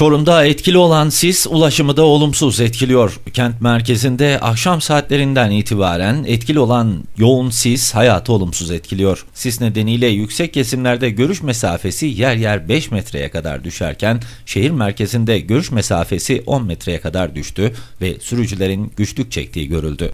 Çorum'da etkili olan sis ulaşımı da olumsuz etkiliyor. Kent merkezinde akşam saatlerinden itibaren etkili olan yoğun sis hayatı olumsuz etkiliyor. Sis nedeniyle yüksek kesimlerde görüş mesafesi yer yer 5 metreye kadar düşerken şehir merkezinde görüş mesafesi 10 metreye kadar düştü ve sürücülerin güçlük çektiği görüldü.